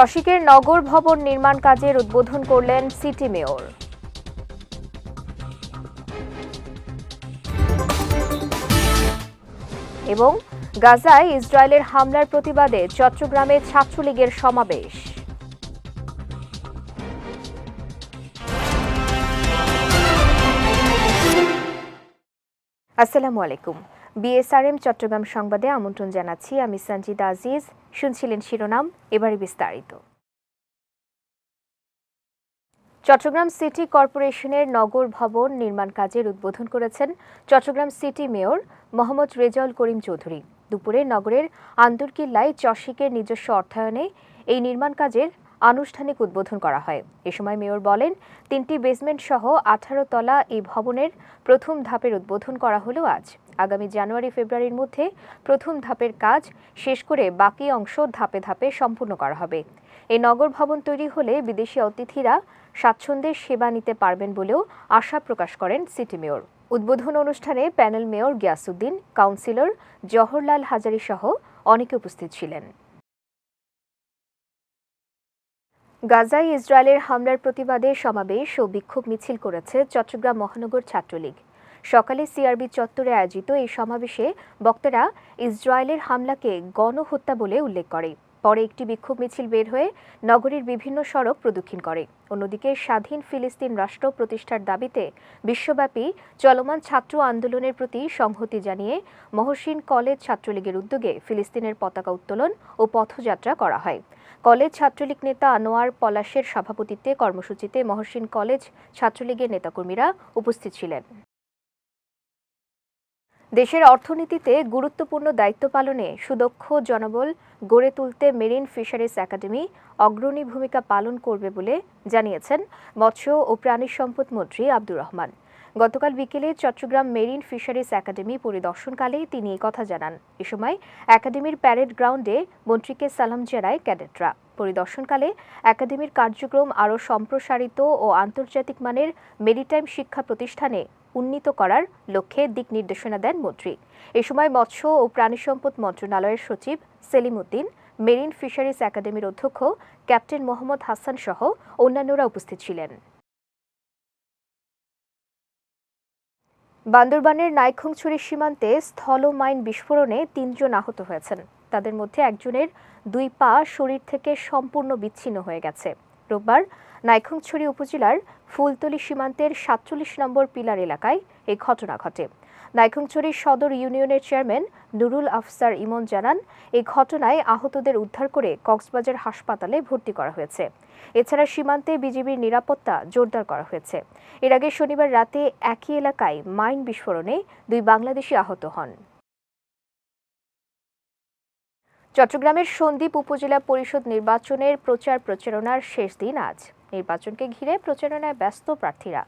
চশিকের নগর ভবন নির্মাণ কাজের উদ্বোধন করলেন সিটি মেয়র। এবং গাজায় ইসরায়েলের হামলার প্রতিবাদে চট্টগ্রামে ছাত্রলীগের সমাবেশ। আসসালামু আলাইকুম। বিএসআরএম চট্টগ্রাম সংবাদে আমন্ত্রণ জানাচ্ছি, আমি সঞ্জিদা আজিজ। শুনছিলেন শিরোনাম, এবারে বিস্তারিত। চট্টগ্রাম সিটি কর্পোরেশনের নগর ভবন নির্মাণ কাজের উদ্বোধন করেছেন চট্টগ্রাম সিটি মেয়র মোহাম্মদ রেজাউল করিম চৌধুরী। দুপুরে নগরের আন্দরকিল্লায় চশিকের নিজস্ব অর্থায়নে এই নির্মাণ কাজের আনুষ্ঠানিক উদ্বোধন করা হয়। এ সময় মেয়র বলেন, তিনটি বেসমেন্ট সহ আঠারো তলা এই ভবনের প্রথম ধাপের উদ্বোধন করা হলো আজ। আগামী জানুয়ারি ফেব্রুয়ারির মধ্যে প্রথম ধাপের কাজ শেষ করে বাকি অংশ ধাপে ধাপে সম্পূর্ণ করা হবে। এই নগর ভবন তৈরি হলে বিদেশি অতিথিরা স্বাচ্ছন্দ্যে সেবা নিতে পারবেন বলেও আশা প্রকাশ করেন সিটি মেয়র। উদ্বোধন অনুষ্ঠানে panel mayor Giasuddin councillor Jawaharlal Hazari সহ অনেকে উপস্থিত ছিলেন। গাজায় ইসরায়েলের হামলার প্রতিবাদে সমাবেশ ও বিক্ষোভ মিছিল করেছে চট্টগ্রাম মহানগর ছাত্রলীগ। সকালে সিআরবি চত্বরে আয়োজিত এই সমাবেশে বক্তারা ইসরায়েলের হামলাকে গণহত্যা বলে উল্লেখ করে। পরে একটি বিক্ষোভ মিছিল বের হয়ে নগরীর বিভিন্ন সড়ক প্রদক্ষিণ করে। অন্যদিকে স্বাধীন ফিলিস্তিন রাষ্ট্র প্রতিষ্ঠার দাবিতে বিশ্বব্যাপী চলমান ছাত্র আন্দোলনের প্রতি সংহতি জানিয়ে মহসিন কলেজ ছাত্রলীগের উদ্যোগে ফিলিস্তিনের পতাকা উত্তোলন ও পথযাত্রা করা হয়। কলেজ ছাত্রলীগ নেতা আনোয়ার পলাশের সভাপতিত্বে কর্মসূচিতে মহসিন কলেজ ছাত্রলীগের নেতাকর্মীরা উপস্থিত ছিলেন। দেশের অর্থনীতিতে গুরুত্বপূর্ণ দায়িত্ব পালনে সুদক্ষ জনবল গড়ে তুলতে মেরিন ফিশারিজ একাডেমি অগ্রণী ভূমিকা পালন করবে বলে জানিয়েছেন মৎস্য ও প্রাণী সম্পদ মন্ত্রী আব্দুর রহমান। গতকাল বিকেলে চট্টগ্রাম মেরিন ফিশারিজ একাডেমি পরিদর্শনকালে তিনি কথা জানান। এ সময় একাডেমির প্যারেড গ্রাউন্ডে মন্ত্রীকে সালাম জানায় ক্যাডেটরা। পরিদর্শনকালে একাডেমির কার্যক্রম আরও সম্প্রসারিত ও আন্তর্জাতিক মানের মেরিটাইম শিক্ষা প্রতিষ্ঠানে উন্নীত করার লক্ষ্যে দিক নির্দেশনা দেন মন্ত্রী। এ সময় মৎস্য ও প্রাণী সম্পদ মন্ত্রণালয়ের সচিব সেলিম উদ্দিন, মেরিন ফিশারিজ একাডেমির অধ্যক্ষ ক্যাপ্টেন মোহাম্মদ হাসান সহ অন্যান্যরা উপস্থিত ছিলেন। বান্দরবানের নাইখংছড়ি সীমান্তে স্থল মাইন বিস্ফোরণে তিনজন আহত হয়েছেন। তাদের মধ্যে একজনের দুই পা শরীর থেকে সম্পূর্ণ বিচ্ছিন্ন হয়ে গেছে। রোববার নাইখংছড়ি উপজেলার ফুলতলি সীমান্তের সাতচল্লিশ নম্বর পিলার এলাকায় এই ঘটনা ঘটে। নাইখংছড়ি সদর ইউনিয়নের চেয়ারম্যান নুরুল আফসার ইমন জানান, এই ঘটনায় আহতদের উদ্ধার করে কক্সবাজার হাসপাতালে ভর্তি করা হয়েছে। এছাড়া সীমান্তে বিজিবির নিরাপত্তা জোরদার করা হয়েছে। এর আগে শনিবার রাতে একই এলাকায় মাইন বিস্ফোরণে দুই বাংলাদেশি আহত হন। চট্টগ্রামের সন্দ্বীপ উপজেলা পরিষদ নির্বাচনের প্রচার প্রচারণার শেষ দিন আজ। নির্বাচনকে ঘিরে প্রচারণায় ব্যস্ত প্রার্থীরা।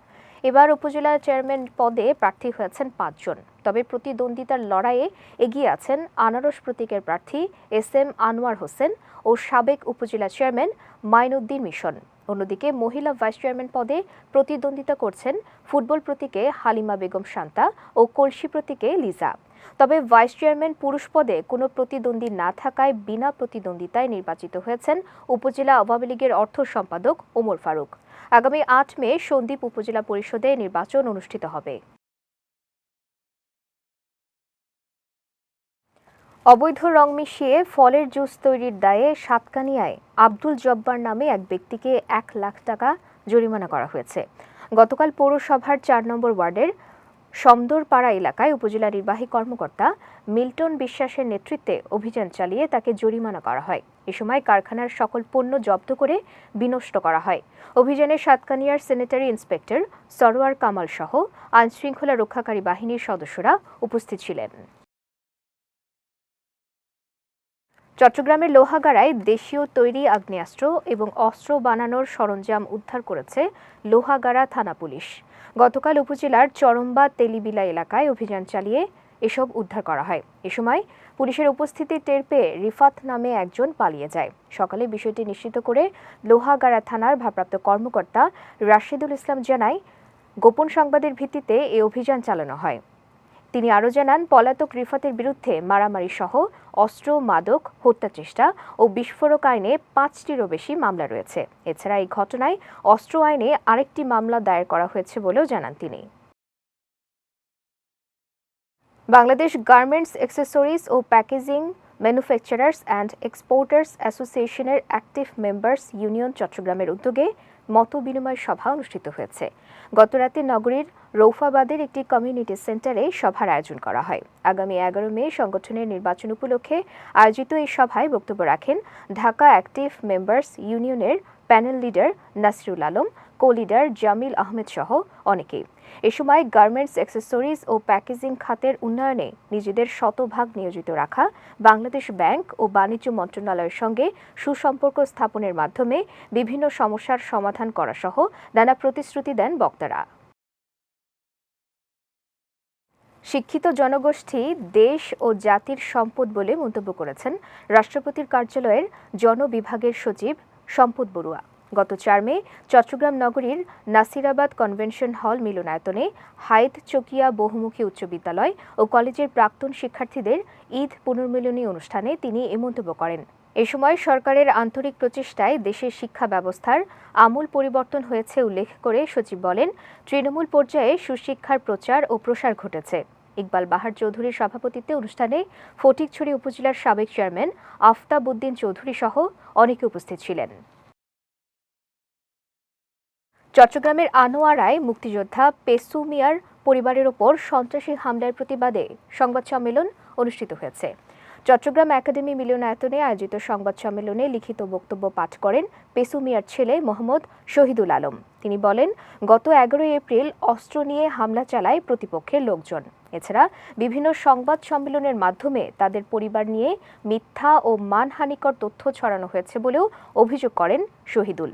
এবার উপজেলা চেয়ারম্যান পদে প্রার্থী হয়েছেন পাঁচজন। তবে প্রতিদ্বন্দ্বিতার লড়াইয়ে এগিয়ে আছেন আনারস প্রতীকের প্রার্থী এস এম আনোয়ার হোসেন ও সাবেক উপজেলা চেয়ারম্যান মাইনুদ্দিন মিশন। অন্যদিকে মহিলা ভাইস চেয়ারম্যান পদে প্রতিদ্বন্দ্বিতা করছেন ফুটবল প্রতীকে হালিমা বেগম শান্তা ও কলসি প্রতীকে লিজা। তবে ভাইস চেয়ারম্যান পুরুষ পদে কোনো প্রতিদ্বন্দ্বী না থাকায় বিনা প্রতিদ্বন্দ্বিতায় নির্বাচিত হয়েছেন উপজেলা আওয়ামী লীগের অর্থ সম্পাদক ওমর ফারুক। আগামী আট মে সন্দ্বীপ উপজেলা পরিষদে নির্বাচন অনুষ্ঠিত হবে। অবৈধ রং মিশিয়ে ফলের জুস তৈরির দায়ে সাতকানিয়ায় আব্দুল জব্বার নামে এক ব্যক্তিকে এক লাখ টাকা জরিমানা করা হয়েছে। গতকাল পৌরসভার চার নম্বর ওয়ার্ডের সমদরপাড়া এলাকায় উপজেলা নির্বাহী কর্মকর্তা মিল্টন বিশ্বাসের নেতৃত্বে অভিযান চালিয়ে তাকে জরিমানা করা হয়। এ সময় কারখানার সকল পণ্য জব্দ করে বিনষ্ট করা হয়। অভিযানে সাতকানিয়ার সেনেটারি ইন্সপেক্টর সরোয়ার কামাল সহ আইনশৃঙ্খলা রক্ষাকারী বাহিনীর সদস্যরা উপস্থিত ছিলেন। চট্টগ্রামের লোহাগাড়ায় দেশীয় তৈরি আগ্নেয়াস্ত্র এবং অস্ত্র বানানোর সরঞ্জাম উদ্ধার করেছে লোহাগাড়া থানা পুলিশ। গতকাল উপজেলার চরম্বা তেলিবিলা এলাকায় অভিযান চালিয়ে এসব উদ্ধার করা হয়। এ সময় পুলিশের উপস্থিতি টের পেয়ে রিফাত নামে একজন পালিয়ে যায়। সকালে বিষয়টি নিশ্চিত করে লোহাগাড়া থানার ভারপ্রাপ্ত কর্মকর্তা রাশিদুল ইসলাম জানায়, গোপন সংবাদের ভিত্তিতে এ অভিযান চালানো হয়। তিনি আরও জানান, পলাতক রিফাতের বিরুদ্ধে মারামারি সহ অস্ত্র, মাদক, হত্যা চেষ্টা ও বিস্ফোরক আইনে পাঁচটিরও বেশি মামলা রয়েছে। এছাড়া এই ঘটনায় অস্ত্র আইনে আরেকটি মামলা দায়ের করা হয়েছে বলেও জানান তিনি। বাংলাদেশ গার্মেন্টস অ্যাক্সেসরিজ ও প্যাকেজিং ম্যানুফ্যাকচারার্স অ্যান্ড এক্সপোর্টার্স অ্যাসোসিয়েশনের অ্যাক্টিভ মেম্বার্স ইউনিয়ন চট্টগ্রামের উদ্যোগে মত বিনিময় সভা অনুষ্ঠিত হয়েছে। গতরাতে নগরীর রৌফাবাদের একটি কমিউনিটি সেন্টারে সভার আয়োজন করা হয়। আগামী এগারো মে সংগঠনের নির্বাচন উপলক্ষে আয়োজিত এই সভায় বক্তব্য রাখেন ঢাকা অ্যাক্টিভ মেম্বার্স ইউনিয়নের panel leader Nasrul Alam co leader Jamil Ahmed সহ অনেকেই। এ সময় গার্মেন্টস অ্যাক্সেসরিজ ও প্যাকেজিং খাতের উন্নয়নে নিজেদের শতভাগ নিয়োজিত রাখা বাংলাদেশ ব্যাংক ও বাণিজ্য মন্ত্রণালয়ের সঙ্গে সুসম্পর্ক স্থাপনের মাধ্যমে বিভিন্ন সমস্যার সমাধান করা সহ নানা প্রতিশ্রুতি দেন বক্তারা। শিক্ষিত জনগোষ্ঠী দেশ ও জাতির সম্পদ বলে মন্তব্য করেছেন রাষ্ট্রপতির কার্যালয়ের জনবিভাগের সচিব সম্পদ বড়ুয়া। গত চার মে চট্টগ্রাম নগরীর নাসিরাবাদ কনভেনশন হল মিলনায়তনে হাইদ চকিয়া বহুমুখী উচ্চ বিদ্যালয় ও কলেজের প্রাক্তন শিক্ষার্থীদের ঈদ পুনর্মিলনী অনুষ্ঠানে তিনি এ মন্তব্য করেন। এ সময় সরকারের আন্তরিক প্রচেষ্টায় দেশের শিক্ষা ব্যবস্থার আমূল পরিবর্তন হয়েছে উল্লেখ করে সচিব বলেন, তৃণমূল পর্যায়ে সুশিক্ষার প্রচার ও প্রসার ঘটেছে। ইকবাল বাহার চৌধুরীর সভাপতিত্বে অনুষ্ঠানে ফটিকছড়ি উপজেলার সাবেক চেয়ারম্যান আফতাব উদ্দিন চৌধুরী সহ অনেকে উপস্থিত ছিলেন। চট্টগ্রামের আনোয়ারায় মুক্তিযোদ্ধা পেসু মিয়ার পরিবারের ওপর সন্ত্রাসী হামলার প্রতিবাদে সংবাদ সম্মেলন অনুষ্ঠিত হয়েছে। চট্টগ্রাম একাডেমি মিলনায়তনে আয়োজিত সংবাদ সম্মেলনে লিখিত বক্তব্য পাঠ করেন পেসু মিয়ার ছেলে মোহাম্মদ শহীদুল আলম। তিনি বলেন, গত এগারোই এপ্রিল অস্ত্র নিয়ে হামলা চালায় প্রতিপক্ষের লোকজন। এছাড়া বিভিন্ন সংবাদ সম্মেলনের মাধ্যমে তাদের পরিবার নিয়ে মিথ্যা ও মানহানিকর তথ্য ছড়ানো হয়েছে বলেও অভিযোগ করেন শহীদুল।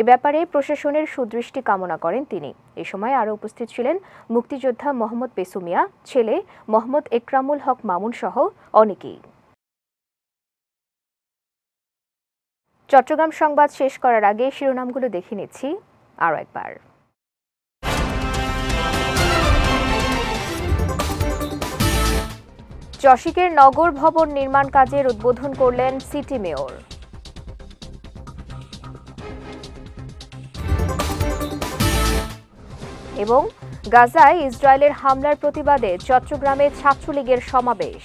এ ব্যাপারে প্রশাসনের সুদৃষ্টি কামনা করেন তিনি। এ সময় আরও উপস্থিত ছিলেন মুক্তিযোদ্ধা মোহাম্মদ পেসুমিয়া ছেলে মোহাম্মদ একরামুল হক মামুন সহ অনেকেই। চট্টগ্রাম সংবাদ শেষ করার আগে শিরোনামগুলো দেখে নিচ্ছি আরও একবার। চশিকের নগর ভবন নির্মাণ কাজের উদ্বোধন করলেন সিটি মেয়র। এবং গাজায় ইসরায়েলের হামলার প্রতিবাদে চট্টগ্রামে ছাত্রলীগের সমাবেশ।